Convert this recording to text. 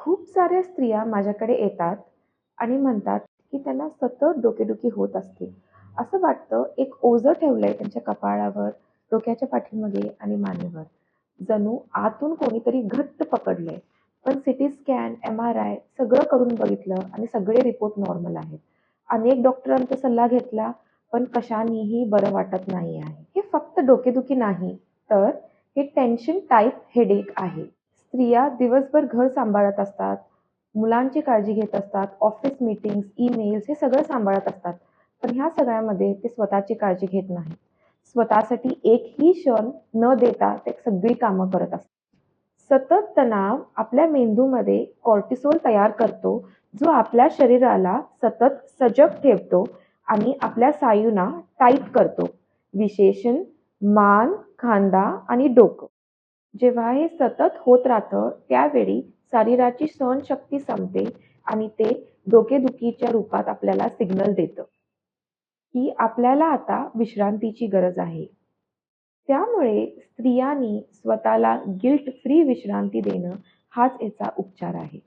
खूप साऱ्या स्त्रिया माझ्याकडे येतात आणि म्हणतात की त्यांना सतत डोकेदुखी होत असते. असं वाटतं एक ओझं ठेवलं आहे त्यांच्या कपाळावर, डोक्याच्या पाठीमागे आणि मानेवर. जणू आतून कोणीतरी घट्ट पकडलंय. पण सीटी स्कॅन, एम-आर-आय सगळं करून बघितलं आणि सगळे रिपोर्ट नॉर्मल आहेत. अनेक डॉक्टरांचा सल्ला घेतला, पण कशानेही बरं वाटत नाही आहे. हे फक्त डोकेदुखी नाही, तर हे टेन्शन टाईप हेडेक आहे. स्त्रिया दिवसभर घर सांभाळत असतात, मुलांची काळजी घेत असतात, ऑफिस मीटिंग्स, ईमेल्स हे सगळं सांभाळत असतात. पण ह्या सगळ्यामध्ये ते स्वतःची काळजी घेत नाहीत. स्वतःसाठी एकही क्षण न देता ते सगळी कामं करत असतात. सतत तणाव आपल्या मेंदूमध्ये कॉर्टिसोल तयार करतो, जो आपल्या शरीराला सतत सजग ठेवतो आणि आपल्या सायूना टाईट करतो, विशेषण मान, खांदा आणि डोकं. जेव्हा हे सतत होत राहतं त्यावेळी शरीराची सहनशक्ती संपते आणि ते डोकेदुखीच्या रूपात आपल्याला सिग्नल देतं की आपल्याला आता विश्रांतीची गरज आहे. त्यामुळे स्त्रियांनी स्वतःला गिल्ट फ्री विश्रांती देणं हाच याचा उपचार आहे.